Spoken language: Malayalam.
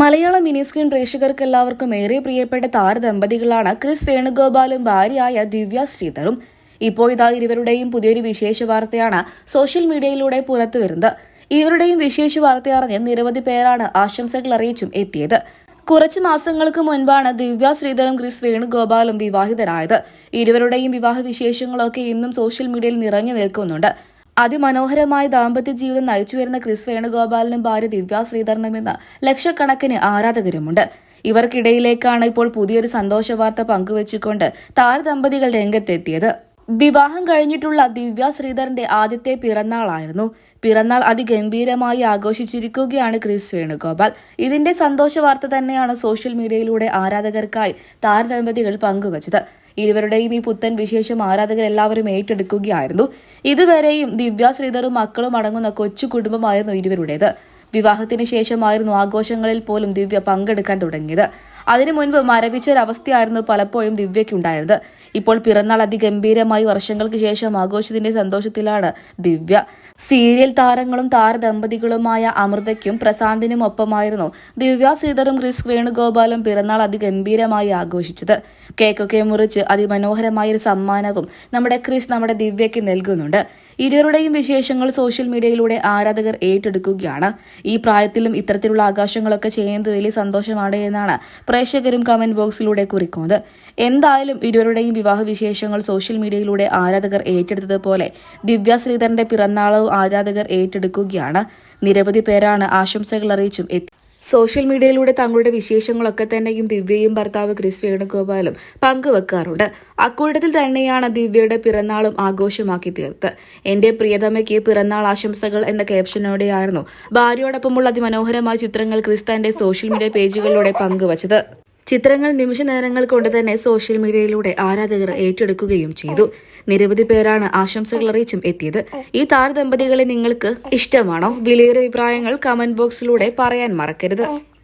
മലയാള മിനി സ്ക്രീൻ പ്രേക്ഷകർക്ക് എല്ലാവർക്കും ഏറെ പ്രിയപ്പെട്ട താരദമ്പതികളാണ് ക്രിസ് വേണുഗോപാലും ഭാര്യയായ ദിവ്യ ശ്രീധറും. ഇപ്പോൾ ഇതാ ഇരുവരുടെയും പുതിയൊരു വിശേഷ വാർത്തയാണ് സോഷ്യൽ മീഡിയയിലൂടെ പുറത്തു വരുന്നത്. ഇവരുടെയും വിശേഷ വാർത്ത അറിഞ്ഞ് നിരവധി പേരാണ് ആശംസകൾ അറിയിച്ചും എത്തിയത്. കുറച്ച് മാസങ്ങൾക്ക് മുൻപാണ് ദിവ്യ ശ്രീധറും ക്രിസ് വേണുഗോപാലും വിവാഹിതരായത്. ഇരുവരുടെയും വിവാഹ വിശേഷങ്ങളൊക്കെ ഇന്നും സോഷ്യൽ മീഡിയയിൽ നിറഞ്ഞു നിൽക്കുന്നുണ്ട്. അതിമനോഹരമായ ദാമ്പത്യ ജീവിതം നയിച്ചു വരുന്ന ക്രിസ് വേണുഗോപാലിനും ഭാര്യ ദിവ്യ ശ്രീധരനും എന്ന ലക്ഷക്കണക്കിന് ആരാധകരുമുണ്ട്. ഇവർക്കിടയിലേക്കാണ് ഇപ്പോൾ പുതിയൊരു സന്തോഷ വാർത്ത പങ്കുവച്ചുകൊണ്ട് താരദമ്പതികൾ രംഗത്തെത്തിയത്. വിവാഹം കഴിഞ്ഞിട്ടുള്ള ദിവ്യ ശ്രീധരന്റെ ആദ്യത്തെ പിറന്നാളായിരുന്നു. പിറന്നാൾ അതിഗംഭീരമായി ആഘോഷിച്ചിരിക്കുകയാണ് ക്രിസ് വേണുഗോപാൽ. ഇതിന്റെ സന്തോഷ വാർത്ത തന്നെയാണ് സോഷ്യൽ മീഡിയയിലൂടെ ആരാധകർക്കായി താരദമ്പതികൾ പങ്കുവച്ചത്. ഇരുവരുടെയും ഈ പുത്തൻ വിശേഷം ആരാധകർ എല്ലാവരും ഏറ്റെടുക്കുകയായിരുന്നു. ഇതുവരെയും ദിവ്യ ശ്രീധറും മക്കളും അടങ്ങുന്ന കൊച്ചു കുടുംബമായിരുന്നു ഇരുവരുടേത്. വിവാഹത്തിന് ശേഷമായിരുന്നു ആഘോഷങ്ങളിൽ പോലും ദിവ്യ പങ്കെടുക്കാൻ തുടങ്ങിയത്. അതിനു മുൻപ് മരവിച്ച ഒരവസ്ഥയായിരുന്നു പലപ്പോഴും ദിവ്യയ്ക്കുണ്ടായത് ഇപ്പോൾ പിറന്നാൾ അതിഗംഭീരമായി വർഷങ്ങൾക്ക് ശേഷം ആഘോഷത്തിന്റെ സന്തോഷത്തിലാണ് ദിവ്യ. സീരിയൽ താരങ്ങളും താരദമ്പതികളുമായ അമൃതയ്ക്കും പ്രശാന്തിനും ഒപ്പമായിരുന്നു ദിവ്യ ശ്രീധറും ക്രിസ് വേണുഗോപാലും പിറന്നാൾ അതിഗംഭീരമായി ആഘോഷിച്ചത്. കേക്കൊക്കെ മുറിച്ച് അതിമനോഹരമായ ഒരു സമ്മാനവും നമ്മുടെ ക്രിസ് നമ്മുടെ ദിവ്യയ്ക്ക് നൽകുന്നുണ്ട്. ഇരുവരുടെയും വിശേഷങ്ങൾ സോഷ്യൽ മീഡിയയിലൂടെ ആരാധകർ ഏറ്റെടുക്കുകയാണ്. ഈ പ്രായത്തിലും ഇത്തരത്തിലുള്ള ആകാശങ്ങളൊക്കെ ചെയ്യുന്നത് വലിയ സന്തോഷമാണ് എന്നാണ് പ്രേക്ഷകരും കമന്റ് ബോക്സിലൂടെ കുറിക്കുന്നത് എന്തായാലും ഇരുവരുടെയും വിവാഹ വിശേഷങ്ങൾ സോഷ്യൽ മീഡിയയിലൂടെ ആരാധകർ ഏറ്റെടുത്തതുപോലെ ദിവ്യ ശ്രീധരന്റെ പിറന്നാളവും ആരാധകർ ഏറ്റെടുക്കുകയാണ്. നിരവധി പേരാണ് ആശംസകൾ അറിയിച്ചും എത്തി സോഷ്യൽ മീഡിയയിലൂടെ തങ്ങളുടെ വിശേഷങ്ങളൊക്കെ തന്നെയും ദിവ്യയും ഭർത്താവ് ക്രിസ് വേണുഗോപാലും പങ്കുവെക്കാറുണ്ട്. അക്കൂട്ടത്തിൽ തന്നെയാണ് ദിവ്യയുടെ പിറന്നാളും ആഘോഷമാക്കി തീർത്ത്. എന്റെ പ്രിയതമയ്ക്ക് പിറന്നാൾ ആശംസകൾ എന്ന ക്യാപ്ഷനോടെയായിരുന്നു ഭാര്യയോടൊപ്പമുള്ള അതിമനോഹരമായ ചിത്രങ്ങൾ ക്രിസ് തന്റെ സോഷ്യൽ മീഡിയ പേജുകളിലൂടെ പങ്കുവച്ചത്. ചിത്രങ്ങൾ നിമിഷ നേരങ്ങൾ കൊണ്ട് തന്നെ സോഷ്യൽ മീഡിയയിലൂടെ ആരാധകർ ഏറ്റെടുക്കുകയും ചെയ്തു. നിരവധി പേരാണ് ആശംസകൾ അറിയിച്ചും എത്തിയത്. ഈ താരദമ്പതികളെ നിങ്ങൾക്ക് ഇഷ്ടമാണോ? വിലയേറിയ അഭിപ്രായങ്ങൾ കമന്റ് ബോക്സിലൂടെ പറയാൻ മറക്കരുത്.